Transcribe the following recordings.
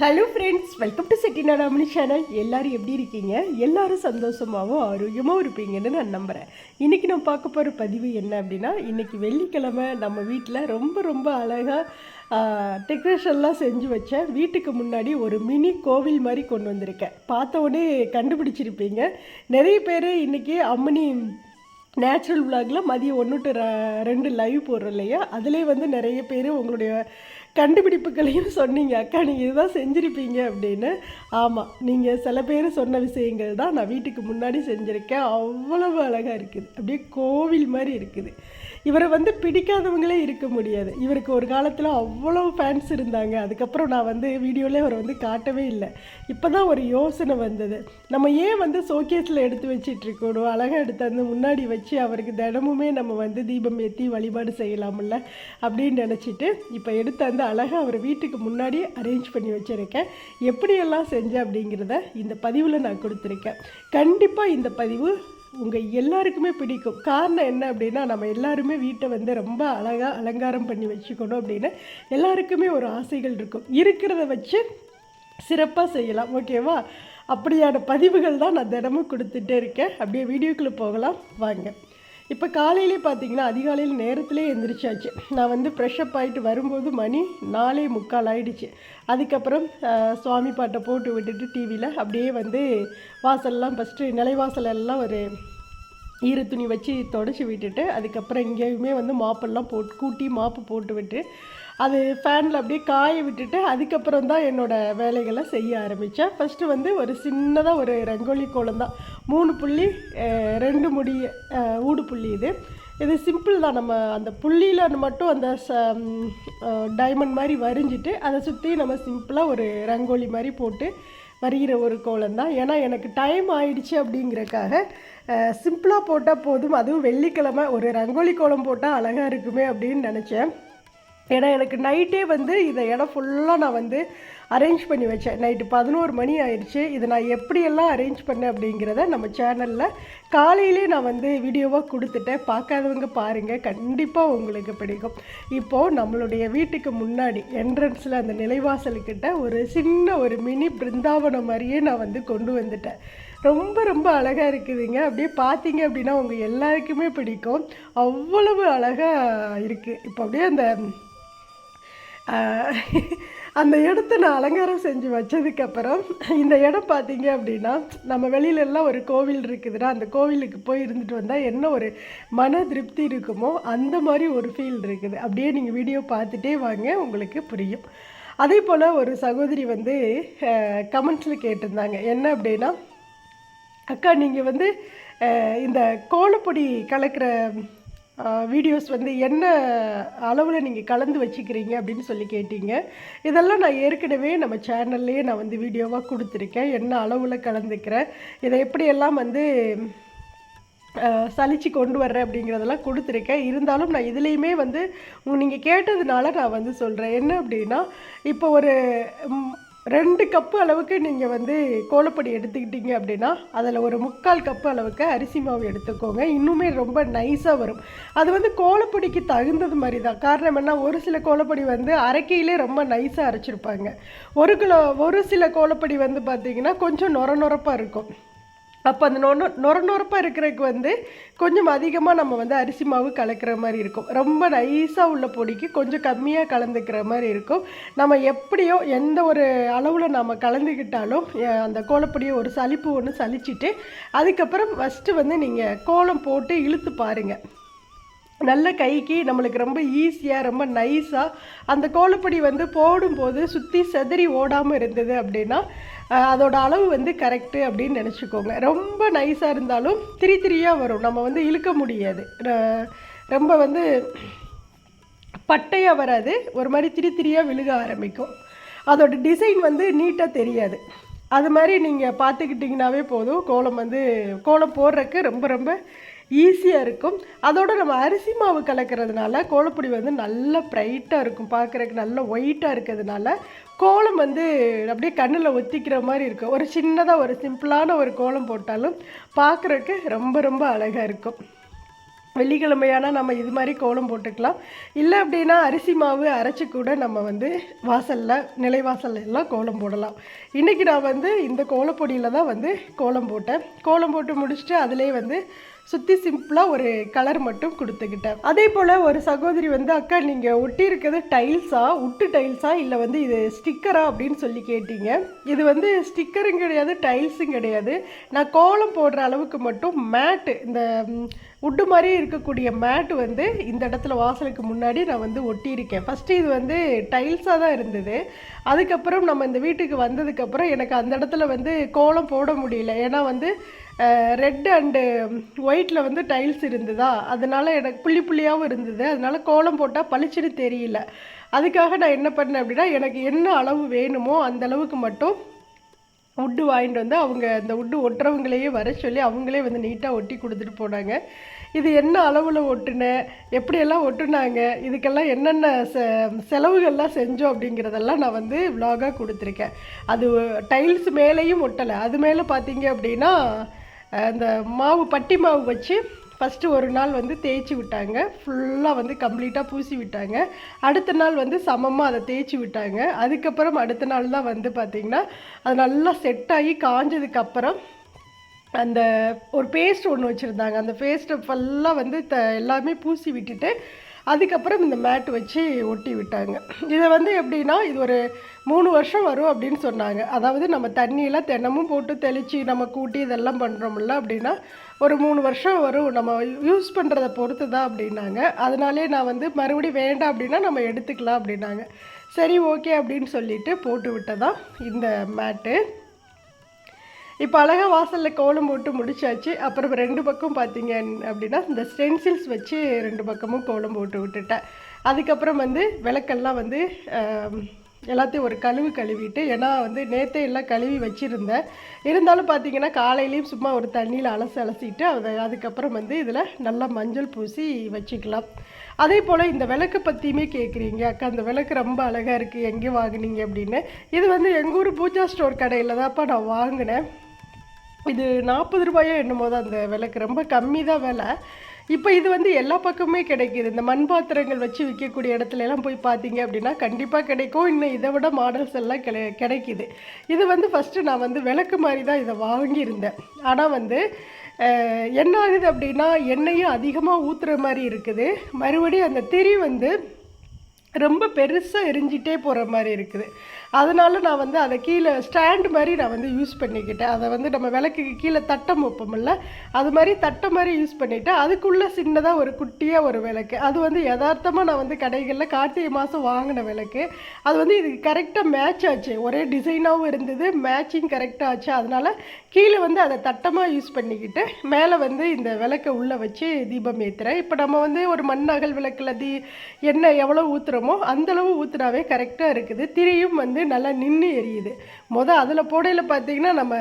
Hello friends welcome to செட்டிநாடாமணி channel எல்லோரும் எப்படி இருக்கீங்க? எல்லோரும் சந்தோஷமாகவும் ஆரோக்கியமாகவும் இருப்பீங்கன்னு நான் நம்புகிறேன் இன்றைக்கி நான் பார்க்க போகிற பதிவு என்ன அப்படின்னா இன்றைக்கி வெள்ளிக்கிழமை நம்ம வீட்டில் ரொம்ப ரொம்ப அழகாக டெக்ரேஷன்லாம் செஞ்சு வச்சேன் வீட்டுக்கு முன்னாடி ஒரு மினி கோவில் மாதிரி கொண்டு வந்திருக்கேன். பார்த்த உடனே கண்டுபிடிச்சிருப்பீங்க. நிறைய பேர் இன்றைக்கி அம்மனி நேச்சுரல் விலாகில் மதியம் ஒன்று டு ரெண்டு லைவ் போடுறோம் இல்லையா? அதிலே வந்து நிறைய பேர் உங்களுடைய கண்டுபிடிப்புகளையும் சொன்னீங்க. அக்கா நீங்கள் இதுதான் செஞ்சுருப்பீங்க அப்படின்னு. ஆமாம் நீங்கள் சில பேர் சொன்ன விஷயங்கள் தான் நான் வீட்டுக்கு முன்னாடி செஞ்சுருக்கேன். அவ்வளவு அழகாக இருக்குது. அப்படியே கோவில் மாதிரி இருக்குது. இவரை வந்து பிடிக்காதவங்களே இருக்க முடியாது. இவருக்கு ஒரு காலத்தில் அவ்வளோ ஃபேன்ஸ் இருந்தாங்க. அதுக்கப்புறம் நான் வந்து வீடியோவில் இவரை வந்து காட்டவே இல்லை. இப்போ தான் ஒரு யோசனை வந்தது. நம்ம ஏன் வந்து ஷோகேஸில் எடுத்து வச்சிட்ருக்கணும் அழகாக எடுத்து வந்து முன்னாடி வச்சு அவருக்கு தினமுமே நம்ம வந்து தீபம் ஏற்றி வழிபாடு செய்யலாம்ல அப்படின்னு நினச்சிட்டு இப்போ எடுத்து வந்து அழகாக அவர் வீட்டுக்கு முன்னாடி அரேஞ்ச் பண்ணி வச்சுருக்கேன். எப்படியெல்லாம் செஞ்சேன் அப்படிங்கிறத இந்த பதிவில் நான் கொடுத்துருக்கேன். கண்டிப்பாக இந்த பதிவு உங்கள் எல்லாருக்குமே பிடிக்கும். காரணம் என்ன அப்படின்னா நம்ம எல்லாருமே வீட்டை வந்து ரொம்ப அழகாக அலங்காரம் பண்ணி வச்சுக்கணும் அப்படின்னு எல்லாருக்குமே ஒரு ஆசைகள் இருக்கும். இருக்கிறத வச்சு சிறப்பாக செய்யலாம். ஓகேவா? அப்படியான பதிவுகள் தான் நான் தினமும் கொடுத்துட்டே இருக்கேன். அப்படியே வீடியோக்குள்ளே போகலாம். வாங்க. இப்போ காலையிலே பார்த்தீங்கன்னா அதிகாலையில் நேரத்திலே எந்திரிச்சாச்சு. நான் வந்து ஃப்ரெஷ்அப் ஆகிட்டு வரும்போது மணி நாலே முக்கால் ஆயிடுச்சு. அதுக்கப்புறம் சுவாமி பாட்டை போட்டு விட்டுட்டு டிவியில் அப்படியே வந்து வாசல்லாம் ஃபஸ்ட்டு நிலைவாசலெல்லாம் ஒரு ஈர துணி வச்சு தொடச்சி விட்டுட்டு அதுக்கப்புறம் இங்கேயுமே வந்து மாப்பெல்லாம் போட்டு கூட்டி மாப்பு போட்டு விட்டு அது ஃபேனில் அப்படியே காய விட்டுட்டு அதுக்கப்புறம் தான் என்னோடய வேலைகளை செய்ய ஆரம்பித்தேன் ஃபஸ்ட்டு வந்து ஒரு சின்னதாக ஒரு ரங்கோலி கோலம் தான். மூணு புள்ளி ரெண்டு முடி ஊடு புள்ளி இது. இது சிம்பிள் தான். நம்ம அந்த புள்ளியில் மட்டும் அந்த ச டைமண்ட் மாதிரி வரைஞ்சிட்டு அதை சுற்றி நம்ம சிம்பிளாக ஒரு ரங்கோலி மாதிரி போட்டு வரைகிற ஒரு கோலம் தான். ஏன்னா எனக்கு டைம் ஆயிடுச்சு அப்படிங்கிறக்காக சிம்பிளாக போட்டால் போதும். அதுவும் வெள்ளிக்கிழமை ஒரு ரங்கோலி கோலம் போட்டால் அழகாக இருக்குமே அப்படின்னு நினச்சேன். ஏன்னா எனக்கு நைட்டே வந்து இந்த இடம் ஃபுல்லாக நான் வந்து அரேஞ்ச் பண்ணி வச்சேன். நைட்டு பதினோரு மணி ஆயிடுச்சு. இதை நான் எப்படியெல்லாம் அரேஞ்ச் பண்ணேன் அப்படிங்கிறத நம்ம சேனலில் காலையிலே நான் வந்து வீடியோவாக கொடுத்துட்டேன். பார்க்காதவங்க பாருங்கள் கண்டிப்பாக உங்களுக்கு பிடிக்கும். இப்போது நம்மளுடைய வீட்டுக்கு முன்னாடி என்ட்ரன்ஸில் அந்த நிலைவாசலுக்கிட்ட ஒரு சின்ன ஒரு மினி பிருந்தாவனம் மாதிரியே நான் வந்து கொண்டு வந்துட்டேன். ரொம்ப ரொம்ப அழகாக இருக்குதுங்க. அப்படியே பார்த்தீங்க அப்படின்னா உங்கள் எல்லாருக்குமே பிடிக்கும். அவ்வளவு அழகாக இருக்குது இப்போ அப்படியே அந்த அந்த இடத்த நான் அலங்காரம் செஞ்சு வச்சதுக்கப்புறம் இந்த இடம் பார்த்தீங்க அப்படின்னா நம்ம வெளியிலலாம் ஒரு கோவில் இருக்குதுன்னா அந்த கோவிலுக்கு போய் இருந்துட்டு வந்தால் என்ன ஒரு மன திருப்தி இருக்குமோ அந்த மாதிரி ஒரு ஃபீல் இருக்குது. அப்படியே நீங்கள் வீடியோ பார்த்துட்டே வாங்க உங்களுக்கு புரியும். அதே போல் ஒரு சகோதரி வந்து கமெண்ட்ஸில் கேட்டிருந்தாங்க. என்ன அப்படின்னா அக்கா நீங்கள் வந்து இந்த கோலப்பொடி கலக்கிற வீடியோஸ் வந்து என்ன அளவில் நீங்கள் கலந்து வச்சுக்கிறீங்க அப்படின்னு சொல்லி கேட்டீங்க. இதெல்லாம் நான் ஏற்கனவே நம்ம சேனல்லையே நான் வந்து வீடியோவாக கொடுத்துருக்கேன். என்ன அளவில் கலந்துக்கிறேன் இதை எப்படியெல்லாம் வந்து சலித்து சலிச்சு கொண்டு வர்றேன் அப்படிங்கிறதெல்லாம் கொடுத்துருக்கேன். இருந்தாலும் நான் இதுலேயுமே வந்து நீங்கள் கேட்டதுனால நான் வந்து சொல்கிறேன் என்ன அப்படின்னா இப்போ ஒரு ரெண்டு கப்பு அளவுக்கு நீங்கள் வந்து கோலப்பொடி எடுத்துக்கிட்டீங்க அப்படின்னா அதில் ஒரு முக்கால் கப்பு அளவுக்கு அரிசி மாவு எடுத்துக்கோங்க. இன்னுமே ரொம்ப நைஸாக வரும். அது வந்து கோலப்பொடிக்கு தகுந்தது மாதிரி தான் காரணம் என்ன? ஒரு சில கோலப்பொடி வந்து அரைக்கையிலே ரொம்ப நைஸாக அரைச்சிருப்பாங்க. ஒரு கிலோ ஒரு சில கோலப்பொடி வந்து பார்த்திங்கன்னா கொஞ்சம் நொர நொரப்பாக இருக்கும். அப்போ அந்த நொ நொர நொரப்பாக இருக்கிறதுக்கு வந்து கொஞ்சம் அதிகமாக நம்ம வந்து அரிசி மாவு கலக்கிற மாதிரி இருக்கும். ரொம்ப நைஸாக உள்ள பொடிக்கு கொஞ்சம் கம்மியாக கலந்துக்கிற மாதிரி இருக்கும். நம்ம எப்படியோ எந்த ஒரு அளவில் நம்ம கலந்துக்கிட்டாலும் அந்த கோலப்பொடியை ஒரு சலிப்பு ஒன்று சலிச்சிட்டு அதுக்கப்புறம் ஃபஸ்ட்டு வந்து நீங்கள் கோலம் போட்டு இழுத்து பாருங்கள் நல்ல கைக்கு நம்மளுக்கு ரொம்ப ஈஸியாக ரொம்ப நைஸாக அந்த கோலப்பொடி வந்து போடும்போது சுற்றி செதறி ஓடாமல் இருந்தது அப்படின்னா அதோட அளவு வந்து கரெக்டு அப்படின்னு நினச்சிக்கோங்க. ரொம்ப நைஸாக இருந்தாலும் திரி திரியாக வரும். நம்ம வந்து இழுக்க முடியாது. ரொம்ப வந்து பட்டையாக வராது. ஒரு மாதிரி திரி திரியாக விழுக ஆரம்பிக்கும். அதோட டிசைன் வந்து நீட்டாக தெரியாது. அது மாதிரி நீங்கள் பார்த்துக்கிட்டிங்கனாவே போதும். கோலம் வந்து கோலம் போடுறதுக்கு ரொம்ப ரொம்ப ஈஸியாக இருக்கும். அதோடு நம்ம அரிசி மாவு கலக்கிறதுனால கோலப்பொடி வந்து நல்லா ப்ரைட்டாக இருக்கும். பார்க்குறக்கு நல்ல ஒயிட்டாக இருக்கிறதுனால கோலம் வந்து அப்படியே கண்ணில் ஒத்திக்கிற மாதிரி இருக்கும் ஒரு சின்னதாக ஒரு சிம்பிளான ஒரு கோலம் போட்டாலும் பார்க்குறக்கு ரொம்ப ரொம்ப அழகாக இருக்கும். வெள்ளிக்கிழமையானால் நம்ம இது மாதிரி கோலம் போட்டுக்கலாம். இல்லை அப்படின்னா அரிசி மாவு அரைச்சி கூட நம்ம வந்து வாசலில் நிலைவாசல்ல எல்லாம் கோலம் போடலாம். இன்றைக்கி நான் வந்து இந்த கோலப்பொடியில் தான் வந்து கோலம் போட்டேன். கோலம் போட்டு முடிச்சுட்டு அதிலே வந்து சுற்றி சிம்பிளாக ஒரு கலர் மட்டும் கொடுத்துக்கிட்டேன். அதே போல் ஒரு சகோதரி வந்து அக்கா நீங்கள் ஒட்டி இருக்கிறது டைல்ஸா உட்டு டைல்ஸா இல்லை வந்து இது ஸ்டிக்கரா அப்படின்னு சொல்லி கேட்டீங்க. இது வந்து ஸ்டிக்கரும் கிடையாது டைல்ஸும் கிடையாது. நான் கோலம் போடுற அளவுக்கு மட்டும் மேட்டு இந்த உட்டு மாதிரி இருக்கக்கூடிய மேட் வந்து இந்த இடத்துல வாசலுக்கு முன்னாடி நான் வந்து ஒட்டியிருக்கேன். ஃபஸ்ட்டு இது வந்து டைல்ஸாக தான் இருந்தது. அதுக்கப்புறம் நம்ம இந்த வீட்டுக்கு வந்ததுக்கப்புறம் எனக்கு அந்த இடத்துல வந்து கோலம் போட முடியல. ஏன்னா வந்து ரெட் அண்டு ஒயிட்டில் வந்து டைல்ஸ் இருந்ததா? அதனால் எனக்கு புள்ளி புள்ளியாகவும் இருந்தது. அதனால் கோலம் போட்டால் பளிச்சுன்னு தெரியல. அதுக்காக நான் என்ன பண்ணேன் அப்படின்னா எனக்கு என்ன அளவு வேணுமோ அந்த அளவுக்கு மட்டும் உட்டு வாங்கிட்டு வந்து அவங்க அந்த உட்டு ஒட்டுறவங்களையே வர சொல்லி அவங்களே வந்து நீட்டாக ஒட்டி கொடுத்துட்டு போனாங்க. இது என்ன அளவில் ஒட்டுனேன் எப்படியெல்லாம் ஒட்டுனாங்க? இதுக்கெல்லாம் என்னென்ன செ செலவுகள்லாம் செஞ்சோம் அப்படிங்கிறதெல்லாம் நான் வந்து விலாகாக கொடுத்துருக்கேன். அது டைல்ஸ் மேலேயும் ஒட்டலை. அது மேலே பார்த்தீங்க அப்படின்னா அந்த மாவு பட்டி மாவு வச்சு ஃபஸ்ட்டு ஒரு நாள் வந்து தேய்ச்சி விட்டாங்க. ஃபுல்லாக வந்து கம்ப்ளீட்டாக பூசி விட்டாங்க. அடுத்த நாள் வந்து சமமாக அதை தேய்ச்சி விட்டாங்க. அதுக்கப்புறம் அடுத்த நாள் தான் வந்து பார்த்திங்கன்னா அது நல்லா செட் ஆகி காஞ்சதுக்கப்புறம் அந்த ஒரு பேஸ்ட் ஒன்று வச்சுருந்தாங்க. அந்த பேஸ்ட்டை ஃபுல்லாக வந்து த எல்லாமே பூசி விட்டுட்டு அதுக்கப்புறம் இந்த மேட் வச்சு ஒட்டி விட்டாங்க. இதை வந்து எப்படின்னா இது ஒரு மூணு வருஷம் வரும் அப்படின்னு சொன்னாங்க. அதாவது நம்ம தண்ணியெல்லாம் தினமும் போட்டு தெளித்து நம்ம கூட்டி இதெல்லாம் பண்ணுறோம்ல அப்படின்னா ஒரு மூணு வருஷம் வரும். நம்ம யூஸ் பண்ணுறதை பொறுத்து தான் அப்படின்னாங்க. அதனாலே நான் வந்து மறுபடியும் வேண்டாம் அப்படின்னா நம்ம எடுத்துக்கலாம் அப்படின்னாங்க. சரி ஓகே அப்படின்னு சொல்லிட்டு போட்டு விட்டதான் இந்த மேட்டு. இப்போ அழகாக வாசலில் கோலம் போட்டு முடிச்சாச்சு. அப்புறம் ரெண்டு பக்கம் பார்த்தீங்க அப்படின்னா இந்த ஸ்டென்சில்ஸ் வச்சு ரெண்டு பக்கமும் கோலம் போட்டு விட்டுட்டேன். அதுக்கப்புறம் வந்து விளக்கெல்லாம் வந்து எல்லாத்தையும் ஒரு கழுவு கழுவிட்டு ஏன்னா வந்து நேற்றே எல்லாம் கழுவி வச்சுருந்தேன். இருந்தாலும் பார்த்தீங்கன்னா காலையிலையும் சும்மா ஒரு தண்ணியில் அலசி அலசிட்டு அதை அதுக்கப்புறம் வந்து இதில் நல்லா மஞ்சள் பூசி வச்சுக்கலாம். அதே போல் இந்த விளக்கு பற்றியுமே கேட்குறீங்க அக்கா அந்த விளக்கு ரொம்ப அழகாக இருக்குது எங்கே வாங்குனீங்க? அப்படின்னு. இது வந்து எங்கள் ஊர் பூஜா ஸ்டோர் கடையில் தான்ப்பா நான் வாங்கினேன். இது நாற்பது ரூபாயோ என்னமோ தான் அந்த விலைக்கு. ரொம்ப கம்மி தான் விலை. இப்போ இது வந்து எல்லா பக்கமுமே கிடைக்கிது. இந்த மண் பாத்திரங்கள் வச்சு விற்கக்கூடிய இடத்துல எல்லாம் போய் பார்த்தீங்க அப்படின்னா கண்டிப்பாக கிடைக்கும். இன்னும் இதை விட மாடல்ஸ் எல்லாம் கிடை கிடைக்கிது. இது வந்து ஃபஸ்ட்டு நான் வந்து விளக்கு மாதிரி தான் இதை வாங்கியிருந்தேன். ஆனால் வந்து என்ன ஆகுது அப்படின்னா எண்ணெயும் அதிகமாக ஊற்றுற மாதிரி இருக்குது. மறுபடியும் அந்த திரி வந்து ரொம்ப பெருசாக எரிஞ்சிட்டே போகிற மாதிரி இருக்குது. அதனால நான் வந்து அதை கீழே ஸ்டாண்ட் மாதிரி நான் வந்து யூஸ் பண்ணிக்கிட்டேன். அதை வந்து நம்ம விளக்குக்கு கீழே தட்டம் வைப்போம்ல அது மாதிரி தட்டை மாதிரி யூஸ் பண்ணிவிட்டு அதுக்குள்ளே சின்னதாக ஒரு குட்டியாக ஒரு விளக்கு. அது வந்து யதார்த்தமாக நான் வந்து கடைகளில் கார்த்திகை மாதம் வாங்கின விளக்கு. அது வந்து இதுக்கு கரெக்டாக மேட்ச் ஆச்சு. ஒரே டிசைனாகவும் இருந்தது மேட்சிங் கரெக்டாக ஆச்சு. அதனால் கீழே வந்து அதை தட்டமாக யூஸ் பண்ணிக்கிட்டு மேலே வந்து இந்த விளக்கை உள்ளே வச்சு தீபம் ஏற்றுறேன் இப்போ நம்ம வந்து ஒரு மண் அகல் விளக்கில் தீ எண்ணெய் எவ்வளோ ஊற்றுறோமோ அந்தளவு ஊற்றுனாவே கரெக்டாக இருக்குது. திரியும் வந்து நல்லா நின்று எரியுது. மொதல் அதில் போடையில் பார்த்தீங்கன்னா நம்ம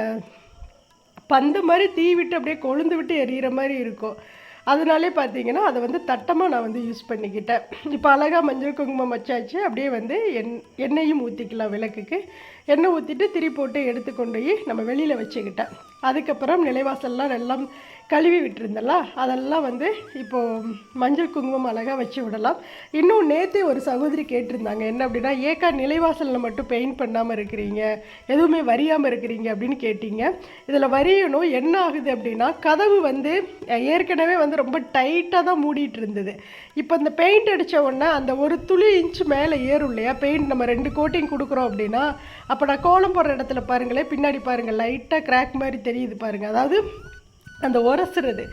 பந்து மாதிரி தீ விட்டு அப்படியே கொழுந்து விட்டு எரியிற மாதிரி இருக்கும். அதனாலே பார்த்தீங்கன்னா அதை வந்து தட்டமாக நான் வந்து யூஸ் பண்ணிக்கிட்டேன். இப்போ அழகாக மஞ்சள் குங்குமம் வச்சாச்சு. அப்படியே வந்து எண் எண்ணெயும் ஊற்றிக்கலாம் விளக்குக்கு. எண்ணெய் ஊற்றிட்டு திரி போட்டு எடுத்து கொண்டு போய் நம்ம வெளியில் வச்சுக்கிட்டேன். அதுக்கப்புறம் நிலைவாசல்லாம் எல்லாம் கழுவி விட்டுருந்தல அதெல்லாம் வந்து இப்போது மஞ்சள் குங்குமம் அழகாக வச்சு விடலாம். இன்னும் நேற்றே ஒரு சகோதரி கேட்டிருந்தாங்க என்ன அப்படின்னா ஏக்கா நிலைவாசலில் மட்டும் பெயிண்ட் பண்ணாமல் இருக்கிறீங்க எதுவுமே வரியாமல் இருக்கிறீங்க அப்படின்னு கேட்டீங்க. இதில் வரியணும் என்ன ஆகுது அப்படின்னா கதவு வந்து ஏற்கனவே வந்து ரொம்ப டைட்டாக தான் மூடிட்டு இருந்தது. இப்போ இந்த பெயிண்ட் அடித்த உடனே அந்த ஒரு துளி இன்ச்சு மேலே ஏறும் இல்லையா பெயிண்ட் நம்ம ரெண்டு கோட்டிங் கொடுக்குறோம் அப்படின்னா அப்போ நான் கோலம் போடுற இடத்துல பாருங்களேன் பின்னாடி பாருங்கள் லைட்டாக கிராக் மாதிரி தெரியுது பாருங்கள் அதாவது அந்த உரசுறது.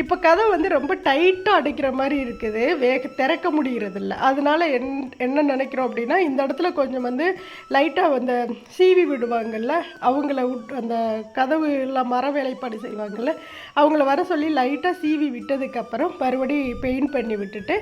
இப்போ கதை வந்து ரொம்ப டைட்டாக அடைக்கிற மாதிரி இருக்குது. வேக திறக்க முடிகிறதில்ல அதனால என் என்ன நினைக்கிறோம் அப்படின்னா இந்த இடத்துல கொஞ்சம் வந்து லைட்டாக அந்த சீவி விடுவாங்கல்ல அவங்கள விட் அந்த கதவு எல்லாம் மர வேலைப்பாடு செய்வாங்கல்ல அவங்கள வர சொல்லி லைட்டாக சீவி விட்டதுக்கப்புறம் மறுபடி பெயிண்ட் பண்ணி விட்டுட்டு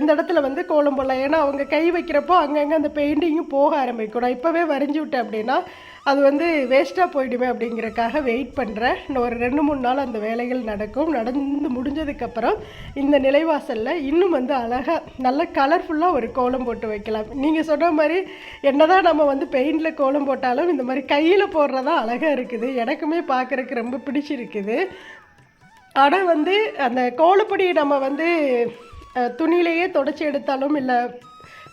இந்த இடத்துல வந்து கோலம் போடலாம். ஏன்னா அவங்க கை வைக்கிறப்போ அங்கங்கே அந்த பெயிண்டிங்கும் போக ஆரம்பிக்கும். நான் இப்போவே வரைஞ்சி விட்டேன் அப்படின்னா அது வந்து வேஸ்ட்டாக போயிடுமே அப்படிங்கிறக்காக வெயிட் பண்ணுறேன் இன்னும் ஒரு ரெண்டு மூணு நாள் அந்த வேலைகள் நடக்கும். நடந்து முடிஞ்சதுக்கப்புறம் இந்த நிலைவாசலில் இன்னும் வந்து அழகாக நல்ல கலர்ஃபுல்லாக ஒரு கோலம் போட்டு வைக்கலாம். நீங்கள் சொன்ன மாதிரி என்னதான் நம்ம வந்து பெயிண்டில் கோலம் போட்டாலும் இந்த மாதிரி கையில் போடுறதா அழகாக இருக்குது. எனக்குமே பார்க்குறக்கு ரொம்ப பிடிச்சிருக்குது. ஆனால் வந்து அந்த கோலப்பொடியை நம்ம வந்து அஹ், துணியிலேயே தொடச்சி எடுத்தாலும் இல்லை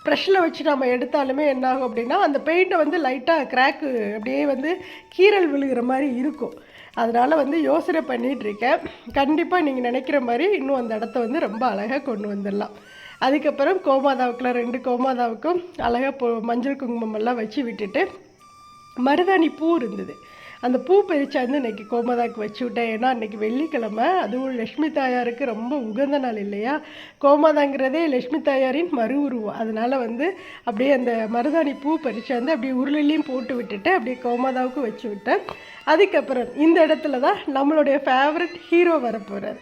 ப்ரெஷ்ஷில் வச்சு நம்ம எடுத்தாலுமே என்னாகும் அப்படின்னா அந்த பெயிண்ட்டை வந்து லைட்டாக கிராக்கு அப்படியே வந்து கீறல் விழுகிற மாதிரி இருக்கும். அதனால் வந்து யோசனை பண்ணிகிட்ருக்கேன் கண்டிப்பாக நீங்கள் நினைக்கிற மாதிரி இன்னும் அந்த இடத்த வந்து ரொம்ப அழகாக கொண்டு வந்துடலாம். அதுக்கப்புறம் கோமாதாவுக்குலாம் ரெண்டு கோமாதாவுக்கும் அழகாக பொ மஞ்சள் குங்குமம் எல்லாம் வச்சு விட்டுட்டு மருதாணி பூ இருந்தது. அந்த பூ பறிச்சாந்து இன்னைக்கு கோமதாக்கு வச்சு விட்டேன். ஏன்னா அன்னைக்கு வெள்ளிக்கிழமை. அதுவும் லக்ஷ்மி தாயாருக்கு ரொம்ப உகந்த நாள் இல்லையா? கோமாதாங்கிறதே லக்ஷ்மி தாயாரின் மறு உருவம் அதனால் வந்து அப்படியே அந்த மருதாணி பூ பறிச்சாந்து அப்படியே உருளிலையும் போட்டு விட்டுட்டு அப்படியே கோமாதாவுக்கு வச்சு விட்டேன். அதுக்கப்புறம் இந்த இடத்துல தான் நம்மளுடைய ஃபேவரட் ஹீரோ வரப்போகிறார்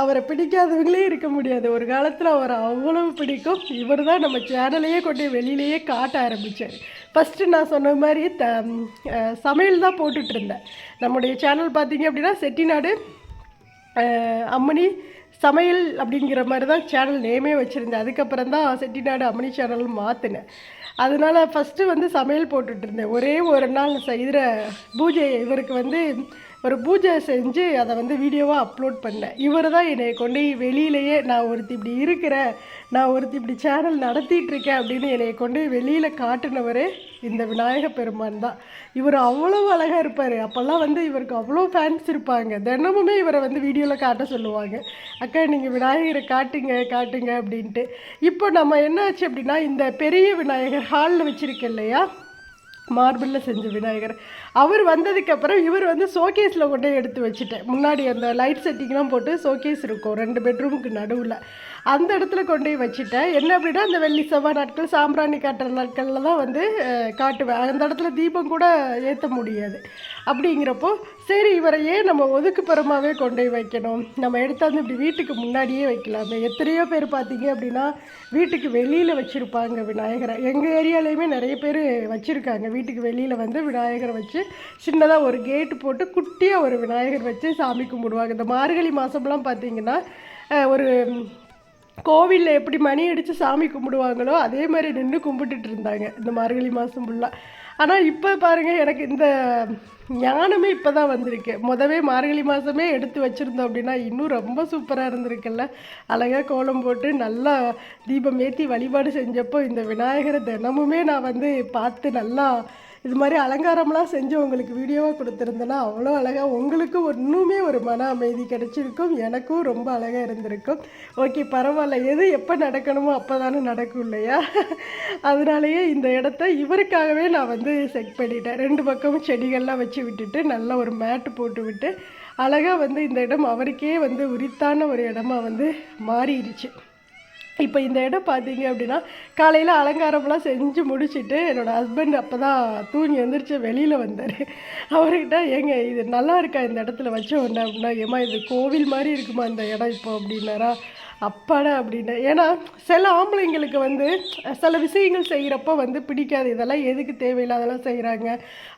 அவரை பிடிக்காதவங்களே இருக்க முடியாது. ஒரு காலத்தில் அவரை அவ்வளவு பிடிக்கும். இவர் தான் நம்ம சேனலையே கொண்டு வெளியிலேயே காட்ட ஆரம்பித்தார் ஃபஸ்ட்டு நான் சொன்ன மாதிரி த சமையல் தான் போட்டுட்டு இருந்தேன். நம்முடைய சேனல் பார்த்தீங்க அப்படின்னா செட்டிநாடு அம்மணி சமையல் அப்படிங்கிற மாதிரி தான் சேனல் நேமே வச்சுருந்தேன். அதுக்கப்புறம் தான் செட்டிநாடு அம்மணி சேனல் மாற்றினேன் அதனால் ஃபஸ்ட்டு வந்து சமையல் போட்டுட்டு இருந்தேன். ஒரே ஒரு நாள் செய்கிற பூஜை இவருக்கு வந்து ஒரு பூஜை செஞ்சு அதை வந்து வீடியோவாக அப்லோட் பண்ணேன். இவர் தான் என்னை கொண்டு வெளியிலேயே நான் ஒருத்தி இப்படி இருக்கிறேன் நான் ஒருத்தி இப்படி சேனல் நடத்திட்டு இருக்கேன் அப்படின்னு என்னை கொண்டு வெளியில் காட்டினவர் இந்த விநாயக பெருமான் தான். இவர் அவ்வளோ அழகாக இருப்பார். அப்போல்லாம் வந்து இவருக்கு அவ்வளோ ஃபேன்ஸ் இருப்பாங்க. தினமுமே இவரை வந்து வீடியோவில் காட்ட சொல்லுவாங்க. அக்கா நீங்கள் விநாயகரை காட்டுங்க காட்டுங்க அப்படின்ட்டு. இப்போ நம்ம என்னாச்சு அப்படின்னா இந்த பெரிய விநாயகர் ஹாலில் வச்சுருக்கேன் இல்லையா? மார்பிளில் செஞ்ச விநாயகர். அவர் வந்ததுக்கப்புறம் இவர் வந்து ஷோகேஸில் கொண்டு எடுத்து வச்சுட்டேன். முன்னாடி அந்த லைட் செட்டிங்லாம் போட்டு ஷோகேஸ் இருக்கும். ரெண்டு பெட்ரூமுக்கு நடுவில். அந்த இடத்துல கொண்டு போய் வச்சுட்டேன். என்ன அப்படின்னா அந்த வெள்ளி செவ்வாய் நாட்கள் சாம்பிராணி காட்டுற நாட்களில் தான் வந்து காட்டுவேன். அந்த இடத்துல தீபம் கூட ஏற்ற முடியாது. அப்படிங்கிறப்போ சரி இவரை ஏன் நம்ம ஒதுக்குப்புறமாகவே கொண்டு போய் வைக்கணும்? நம்ம எடுத்தாந்து இப்படி வீட்டுக்கு முன்னாடியே வைக்கலாமே. எத்தனையோ பேர் பார்த்தீங்க அப்படின்னா வீட்டுக்கு வெளியில் வச்சுருப்பாங்க விநாயகரை. எங்கள் ஏரியாலையுமே நிறைய பேர் வச்சுருக்காங்க. வீட்டுக்கு வெளியில் வந்து விநாயகரை வச்சு சின்னதாக ஒரு கேட்டு போட்டு குட்டியாக ஒரு விநாயகர் வச்சு சாமி கும்பிடுவாங்க. இந்த மார்கழி மாதம்லாம் பார்த்தீங்கன்னா ஒரு கோவிலில் எப்படி மணி அடித்து சாமி கும்பிடுவாங்களோ அதே மாதிரி நின்று கும்பிட்டுட்டு இருந்தாங்க இந்த மார்கழி மாதம் ஃபுல்லாக ஆனால் இப்போ பாருங்கள் எனக்கு இந்த ஞானமே இப்போ தான் வந்திருக்கு. முதவே மார்கழி மாதமே எடுத்து வச்சுருந்தோம் அப்படின்னா இன்னும் ரொம்ப சூப்பராக இருந்திருக்குல்ல? அழகாக கோலம் போட்டு நல்லா தீபம் ஏற்றி வழிபாடு செஞ்சப்போ இந்த விநாயகரை தினமுமே நான் வந்து பார்த்து நல்லா இது மாதிரி அலங்காரம்லாம் செஞ்சு உங்களுக்கு வீடியோவாக கொடுத்துருந்தேன்னா அவ்வளோ அழகாக உங்களுக்கும் ஒரு இன்னுமே ஒரு மன அமைதி கிடச்சிருக்கும். எனக்கும் ரொம்ப அழகாக இருந்திருக்கும். ஓகே பரவாயில்ல. எது எப்போ நடக்கணுமோ அப்போ தானே நடக்கும் இல்லையா? அதனாலேயே இந்த இடத்த இவருக்காகவே நான் வந்து செட் பண்ணிட்டேன். ரெண்டு பக்கமும் செடிகள்லாம் வச்சு விட்டுட்டு நல்லா ஒரு மேட்டு போட்டு விட்டு அழகாக வந்து இந்த இடம் அவருக்கே வந்து உரித்தான ஒரு இடமா வந்து மாறிடுச்சு. இப்போ இந்த இடம் பார்த்தீங்க அப்படின்னா காலையில் அலங்காரம்லாம் செஞ்சு முடிச்சுட்டு என்னோடய ஹஸ்பண்ட் அப்போ தான் தூங்கி எழுந்திரிச்சு வெளியில் வந்தார். அவர்கிட்ட ஏங்க இது நல்லா இருக்கா இந்த இடத்துல வச்ச உடனே அப்படின்னா ஏமா இது கோவில் மாதிரி இருக்குமா இந்த இடம் இப்போ? அப்படின்னாரா அப்பாடா அப்படின்னு ஏன்னா சில ஆம்பளைங்களுக்கு வந்து சில விஷயங்கள் செய்கிறப்போ வந்து பிடிக்காது. இதெல்லாம் எதுக்கு தேவையில்லாதெல்லாம் செய்கிறாங்க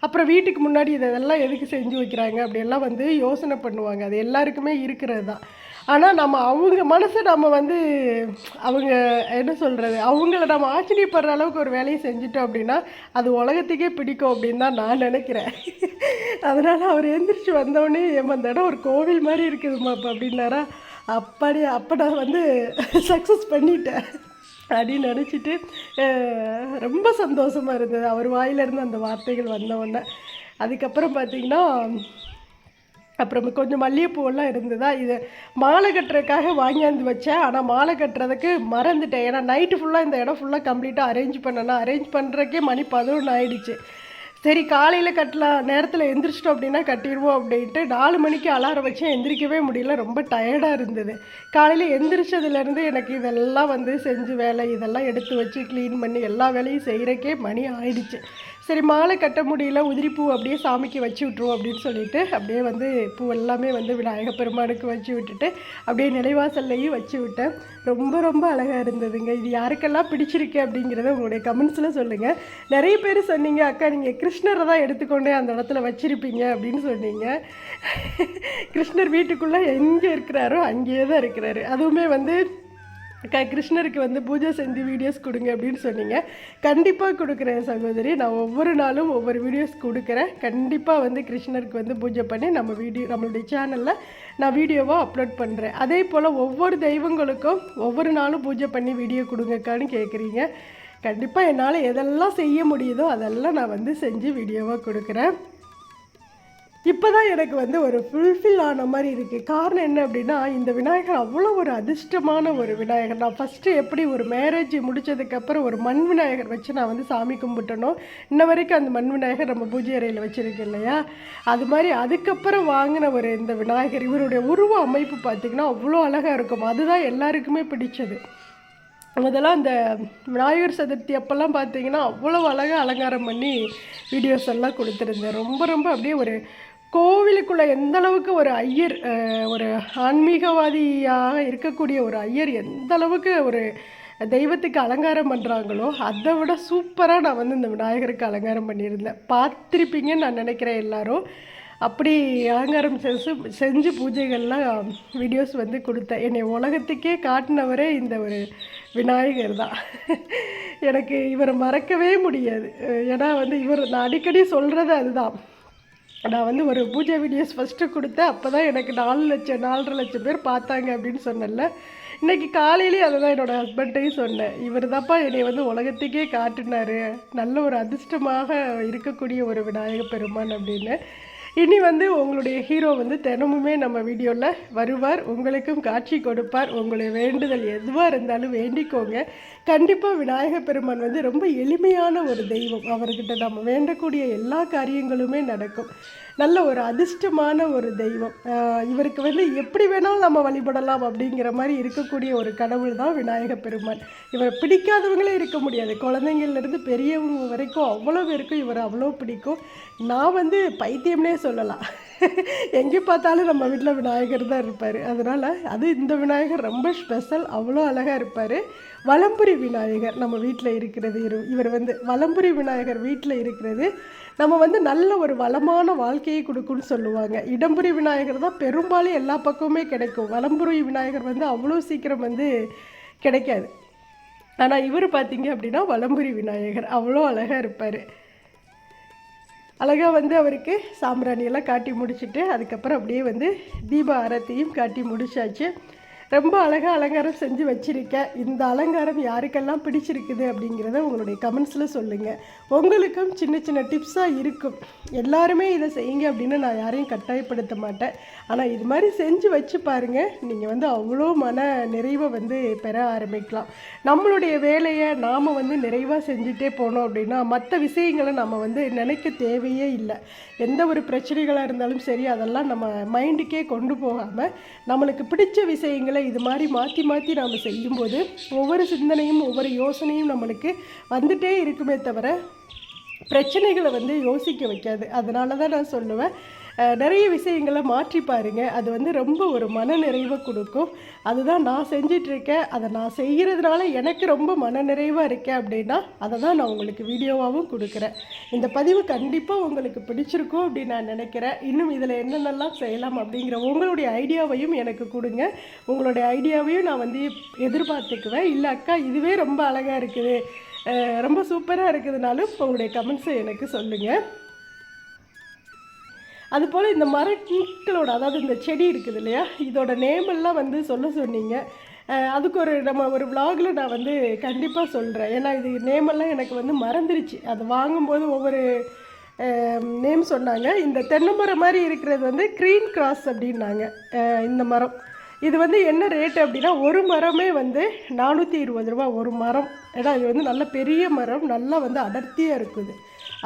அப்புறம் வீட்டுக்கு முன்னாடி இதெல்லாம் எதுக்கு செஞ்சு வைக்கிறாங்க? அப்படியெல்லாம் வந்து யோசனை பண்ணுவாங்க. அது எல்லாருக்குமே இருக்கிறது தான். ஆனால் நம்ம அவங்க மனசை நம்ம வந்து அவங்க என்ன சொல்கிறது அவங்கள நம்ம ஆச்சரியப்படுற அளவுக்கு ஒரு வேலையை செஞ்சுட்டோம் அப்படின்னா அது உலகத்துக்கே பிடிக்கும் அப்படின்னு தான் நான் நினைக்கிறேன். அதனால் அவர் எந்திரிச்சு வந்தோடனே அந்த இடம் ஒரு கோவில் மாதிரி இருக்குதுமா அப்போ அப்படின்னாரா. அப்படி அப்போ நான் வந்து சக்ஸஸ் பண்ணிட்டேன் அப்படின்னு நினச்சிட்டு ரொம்ப சந்தோஷமாக இருந்தது. அவர் வாயிலிருந்து அந்த வார்த்தைகள் வந்தவுடனே அதுக்கப்புறம் பார்த்தீங்கன்னா அப்புறம் கொஞ்சம் மல்லிகைப்பூவெல்லாம் இருந்ததா? இது மாலை கட்டுறதுக்காக வாங்கியாந்து வச்சேன். ஆனால் மாலை கட்டுறதுக்கு மறந்துட்டேன். ஏன்னா நைட்டு ஃபுல்லாக இந்த இடம் ஃபுல்லாக கம்ப்ளீட்டாக அரேஞ்ச் பண்ணேன்னா அரேஞ்ச் பண்ணுறக்கே மணி பதினொன்று ஆயிடுச்சு. சரி காலையில் கட்டலாம் நேரத்தில் எந்திரிச்சிட்டோம் அப்படின்னா கட்டிடுவோம் அப்படின்ட்டு நாலு மணிக்கு அலாரம் வச்சு எந்திரிக்கவே முடியல. ரொம்ப டயர்டாக இருந்தது. காலையில் எந்திரிச்சதுலேருந்து எனக்கு இதெல்லாம் வந்து செஞ்சு வேலை இதெல்லாம் எடுத்து வச்சு க்ளீன் பண்ணி எல்லா வேலையும் செய்கிறக்கே மணி ஆயிடுச்சு. சரி மாலை கட்ட முடியல உதிரி பூ அப்படியே சாமிக்கு வச்சு விட்ருவோம் அப்படின்னு சொல்லிட்டு அப்படியே வந்து பூ எல்லாமே வந்து விநாயக பெருமானுக்கு வச்சு விட்டுட்டு அப்படியே நிலைவாசல்லையும் வச்சு விட்டேன். ரொம்ப ரொம்ப அழகாக இருந்ததுங்க. இது யாருக்கெல்லாம் பிடிச்சிருக்கு அப்படிங்கிறத உங்களுடைய கமெண்ட்ஸில் சொல்லுங்கள் நிறைய பேர் சொன்னீங்க அக்கா நீங்கள் கிருஷ்ணரை தான் எடுத்துக்கொண்டே அந்த இடத்துல வச்சுருப்பீங்க அப்படின்னு சொன்னீங்க. கிருஷ்ணர் வீட்டுக்குள்ளே எங்கே இருக்கிறாரோ அங்கேயே தான் இருக்கிறாரு. அதுவுமே வந்து க கிருஷ்ணருக்கு வந்து பூஜை செஞ்சு வீடியோஸ் கொடுங்க அப்படின்னு சொன்னீங்க. கண்டிப்பாக கொடுக்குறேன் சகோதரி. நான் ஒவ்வொரு நாளும் ஒவ்வொரு வீடியோஸ் கொடுக்குறேன். கண்டிப்பாக வந்து கிருஷ்ணருக்கு வந்து பூஜை பண்ணி நம்ம வீடியோ நம்மளுடைய சேனலில் நான் வீடியோவாக அப்லோட் பண்ணுறேன் அதே போல் ஒவ்வொரு தெய்வங்களுக்கும் ஒவ்வொரு நாளும் பூஜை பண்ணி வீடியோ கொடுங்கக்கான்னு கேட்குறீங்க கண்டிப்பாக என்னால் எதெல்லாம் செய்ய முடியுதோ அதெல்லாம் நான் வந்து செஞ்சு வீடியோவாக கொடுக்குறேன். இப்போ தான் எனக்கு வந்து ஒரு ஃபுல்ஃபில் ஆன மாதிரி இருக்குது காரணம் என்ன அப்படின்னா இந்த விநாயகர் அவ்வளோ ஒரு அதிர்ஷ்டமான ஒரு விநாயகர். நான் ஃபஸ்ட்டு எப்படி ஒரு மேரேஜ் முடிச்சதுக்கப்புறம் ஒரு மண் விநாயகர் வச்சு நான் வந்து சாமி கும்பிட்டனோ இன்ன வரைக்கும் அந்த மண் விநாயகர் நம்ம பூஜை அறையில் வச்சுருக்கேன் இல்லையா? அது மாதிரி அதுக்கப்புறம் வாங்கின ஒரு இந்த விநாயகர் இவருடைய உருவ அமைப்பு பார்த்திங்கன்னா அவ்வளோ அழகாக இருக்கும். அதுதான் எல்லாருக்குமே பிடிச்சது. முதல்ல அந்த விநாயகர் சதுர்த்தி அப்போல்லாம் பார்த்தீங்கன்னா அவ்வளோ அழகாக அலங்காரம் பண்ணி வீடியோஸ் எல்லாம் கொடுத்துருந்தேன். ரொம்ப ரொம்ப அப்படியே ஒரு கோவிலுக்குள்ளே எந்த அளவுக்கு ஒரு ஐயர் ஒரு ஆன்மீகவாதியாக இருக்கக்கூடிய ஒரு ஐயர் எந்த அளவுக்கு ஒரு தெய்வத்துக்கு அலங்காரம் பண்ணுறாங்களோ அதை விட சூப்பராக நான் வந்து இந்த விநாயகருக்கு அலங்காரம் பண்ணியிருந்தேன். பார்த்துருப்பீங்கன்னு நான் நினைக்கிறேன் எல்லாரும். அப்படி அலங்காரம் செஞ்சு செஞ்சு பூஜைகள்லாம் வீடியோஸ் வந்து கொடுத்தேன். என்னை உலகத்துக்கே காட்டினவரே இந்த ஒரு விநாயகர் தான். எனக்கு இவரை மறக்கவே முடியாது. ஏன்னா வந்து இவர் நான் அடிக்கடி சொல்கிறது அதுதான். நான் வந்து ஒரு பூஜை வீடியோஸ் ஃபஸ்ட்டு கொடுத்தேன். அப்போ தான் எனக்கு நாலு லட்சம் நாலரை லட்சம் பேர் பார்த்தாங்க அப்படின்னு சொன்னேன்ல. இன்னைக்கு காலையிலேயே அதை தான் என்னோடய ஹஸ்பண்ட்டையும் சொன்னேன். இவர் தான்ப்பா என்னை வந்து உலகத்துக்கே காட்டினாரு. நல்ல ஒரு அதிர்ஷ்டமாக இருக்கக்கூடிய ஒரு விநாயக பெருமான் அப்படின்னு. இனி வந்து உங்களுடைய ஹீரோ வந்து தினமுமே நம்ம வீடியோவில் வருவார். உங்களுக்கும் காட்சி கொடுப்பார். உங்களுடைய வேண்டுதல் எதுவாக இருந்தாலும் வேண்டிக்கோங்க. கண்டிப்பாக விநாயக பெருமான் வந்து ரொம்ப எளிமையான ஒரு தெய்வம். அவர்கிட்ட நம்ம வேண்டக்கூடிய எல்லா காரியங்களுமே நடக்கும். நல்ல ஒரு அதிர்ஷ்டமான ஒரு தெய்வம். இவருக்கு வந்து எப்படி வேணாலும் நம்ம வழிபடலாம் அப்படிங்கிற மாதிரி இருக்கக்கூடிய ஒரு கடவுள் தான் விநாயக பெருமான். இவரை பிடிக்காதவங்களே இருக்க முடியாது. குழந்தைங்கள்லேருந்து பெரியவங்க வரைக்கும் அவ்வளோ பேருக்கும் இவர் அவ்வளோ பிடிக்கும். நான் வந்து பைத்தியம்னே சொல்லலாம். எங்கே பார்த்தாலும் நம்ம வீட்டில் விநாயகர் தான் இருப்பார். அதனால் அது இந்த விநாயகர் ரொம்ப ஸ்பெஷல் அவ்வளோ அழகாக இருப்பார். வலம்புரி விநாயகர் நம்ம வீட்டில் இருக்கிறது இரு- இவர் வந்து வலம்புரி விநாயகர் வீட்டில் இருக்கிறது. நம்ம வந்து நல்ல ஒரு வளமான வாழ்க்கையை கொடுக்கும்னு சொல்லுவாங்க. இடம்புரி விநாயகர் தான் பெரும்பாலும் எல்லா பக்கமுமே கிடைக்கும். வலம்புரி விநாயகர் வந்து அவ்வளோ சீக்கிரம் வந்து கிடைக்காது. ஆனால் இவர் பார்த்தீங்க அப்படின்னா வலம்புரி விநாயகர். அவ்வளோ அழகாக இருப்பார். அழகாக வந்து அவருக்கு சாம்பிராணியெல்லாம் காட்டி முடிச்சுட்டு அதுக்கப்புறம் அப்படியே வந்து தீப ஆரத்தியும் காட்டி முடிச்சாச்சு. ரொம்ப அழகாக அலங்காரம் செஞ்சு வச்சுருக்கேன். இந்த அலங்காரம் யாருக்கெல்லாம் பிடிச்சிருக்குது அப்படிங்கிறத உங்களுடைய கமெண்ட்ஸில் சொல்லுங்கள் உங்களுக்கும் சின்ன சின்ன டிப்ஸாக இருக்கும். எல்லாருமே இதை செய்யுங்க அப்படின்னு நான் யாரையும் கட்டாயப்படுத்த மாட்டேன். ஆனால் இது மாதிரி செஞ்சு வச்சு பாருங்கள் நீங்கள் வந்து அவ்வளோ மன நிறைவை வந்து பெற ஆரம்பிக்கலாம். நம்மளுடைய வேலையை நாம் வந்து நிறைவாக செஞ்சுட்டே போனோம் அப்படின்னா மற்ற விஷயங்களை நம்ம வந்து நினைக்க தேவையே இல்லை. எந்த ஒரு பிரச்சனைகளாக இருந்தாலும் சரி அதெல்லாம் நம்ம மைண்டுக்கே கொண்டு போகாமல் நம்மளுக்கு பிடிச்ச விஷயங்களை இது மாதிரி மாற்றி மாற்றி நாம் செய்யும்போது ஒவ்வொரு சிந்தனையும் ஒவ்வொரு யோசனையும் நம்மளுக்கு வந்துட்டே இருக்குமே தவிர பிரச்சனைகளை வந்து யோசிக்க வைக்காது. அதனால தான் நான் சொல்லுவேன். நிறைய விஷயங்களை மாற்றி பாருங்கள் அது வந்து ரொம்ப ஒரு மன நிறைவை கொடுக்கும். அதுதான் நான் செஞ்சிட்ருக்கேன். அதை நான் செய்கிறதுனால எனக்கு ரொம்ப மன நிறைவாக இருக்கேன் அப்படின்னா அதை தான் நான் உங்களுக்கு வீடியோவாகவும் கொடுக்குறேன். இந்த பதிவு கண்டிப்பாக உங்களுக்கு பிடிச்சிருக்கும் அப்படின்னு நான் நினைக்கிறேன். இன்னும் இதில் என்னென்னலாம் செய்யலாம் அப்படிங்கிற உங்களுடைய ஐடியாவையும் எனக்கு கொடுங்க. உங்களுடைய ஐடியாவையும் நான் வந்து எதிர்பார்த்துக்குவேன். இல்லை அக்கா இதுவே ரொம்ப அழகாக இருக்குது. ரொம்ப சூப்பராக இருக்குதுனாலும் உங்களுடைய கமெண்ட்ஸை எனக்கு சொல்லுங்கள் அதுபோல் இந்த மரங்களோட அதாவது இந்த செடி இருக்குது இல்லையா இதோட நேமெல்லாம் வந்து சொல்ல சொன்னீங்க. அதுக்கு ஒரு நம்ம ஒரு vlogல நான் வந்து கண்டிப்பாக சொல்கிறேன் ஏன்னா இது நேமெல்லாம் எனக்கு வந்து மறந்துருச்சு. அது வாங்கும்போது ஒவ்வொரு நேம் சொன்னாங்க. இந்த தென்னை மரம் மாதிரி இருக்கிறது வந்து க்ரீன் கிராஸ் அப்படின்னாங்க. இந்த மரம். இது வந்து என்ன ரேட்டு அப்படின்னா ஒரு மரமே வந்து நானூற்றி இருபது ரூபா ஒரு மரம். ஏன்னா இது வந்து நல்ல பெரிய மரம் நல்லா வந்து அடர்த்தியாக இருக்குது.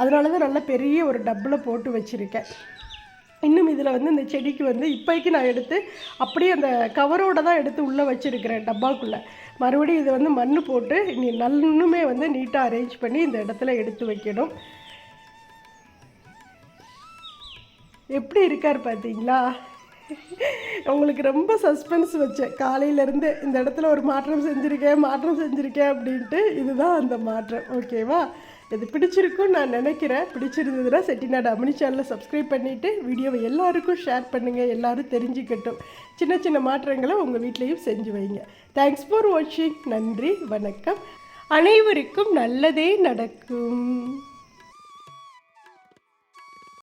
அதனால தான் நல்ல பெரிய ஒரு டப்பில் போட்டு வச்சுருக்கேன். இன்னும் இதில் வந்து இந்த செடிக்கு வந்து இப்போக்கு நான் எடுத்து அப்படியே அந்த கவரோட தான் எடுத்து உள்ளே வச்சுருக்கிறேன் டப்பாக்குள்ளே. மறுபடியும் இது வந்து மண் போட்டு நீ நல்லுமே வந்து நீட்டாக அரேஞ்ச் பண்ணி இந்த இடத்துல எடுத்து வைக்கணும். எப்படி இருக்கார் பார்த்தீங்களா உங்களுக்கு ரொம்ப சஸ்பென்ஸ் வச்சேன் காலையிலேருந்து இந்த இடத்துல ஒரு மாற்றம் செஞ்சுருக்கேன் மாற்றம் செஞ்சுருக்கேன் அப்படின்ட்டு இதுதான் அந்த மாற்றம். ஓகேவா இது பிடிச்சிருக்கும்னு நான் நினைக்கிறேன். பிடிச்சிருந்ததுன்னா செட்டிநாடு அமனி சேனலை சப்ஸ்கிரைப் பண்ணிவிட்டு வீடியோவை எல்லாருக்கும் ஷேர் பண்ணுங்கள் எல்லாரும் தெரிஞ்சுக்கட்டும். சின்ன சின்ன மாற்றங்களை உங்கள் வீட்லேயும் செஞ்சு வைங்க. தேங்க்ஸ் ஃபார் வாட்சிங் நன்றி வணக்கம். அனைவருக்கும் நல்லதே நடக்கும்.